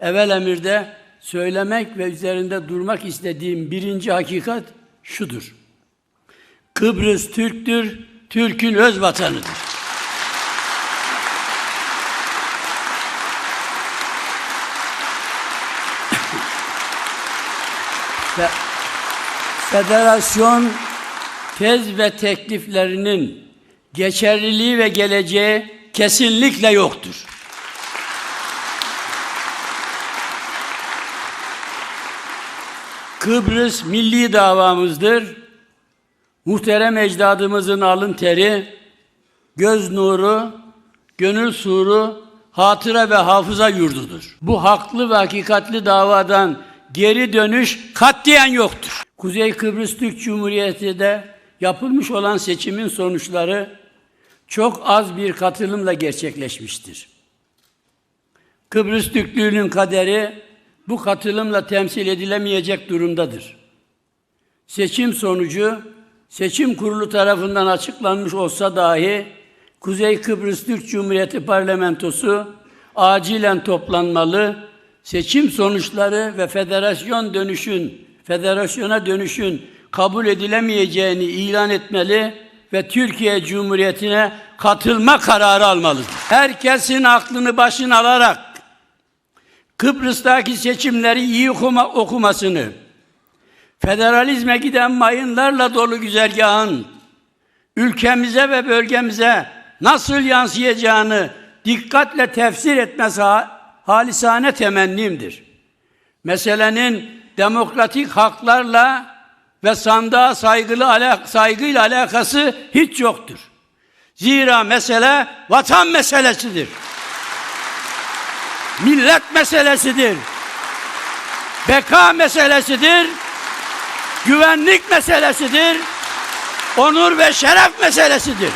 Evvel emirde söylemek ve üzerinde durmak istediğim birinci hakikat şudur. Kıbrıs Türktür, Türk'ün öz vatanıdır. Fe- Federasyon tez ve tekliflerinin geçerliliği ve geleceği kesinlikle yoktur. Kıbrıs milli davamızdır. Muhterem ecdadımızın alın teri, göz nuru, gönül suru, hatıra ve hafıza yurdudur. Bu haklı ve hakikatli davadan geri dönüş katiyen yoktur. Kuzey Kıbrıs Türk Cumhuriyeti'de yapılmış olan seçimin sonuçları çok az bir katılımla gerçekleşmiştir. Kıbrıs Türklüğünün kaderi bu katılımla temsil edilemeyecek durumdadır. Seçim sonucu seçim kurulu tarafından açıklanmış olsa dahi Kuzey Kıbrıs Türk Cumhuriyeti Parlamentosu acilen toplanmalı, seçim sonuçları ve federasyon dönüşün, federasyona dönüşün kabul edilemeyeceğini ilan etmeli ve Türkiye Cumhuriyeti'ne katılma kararı almalıdır. Herkesin aklını başına alarak Kıbrıs'taki seçimleri iyi okuma, okumasını, federalizme giden mayınlarla dolu güzergahın ülkemize ve bölgemize nasıl yansıyacağını dikkatle tefsir etmesi ha- halisane temennimdir. Meselenin demokratik haklarla ve sandığa saygılı ala- saygıyla alakası hiç yoktur. Zira mesele vatan meselesidir millet meselesidir. Beka meselesidir. Güvenlik meselesidir. Onur ve şeref meselesidir.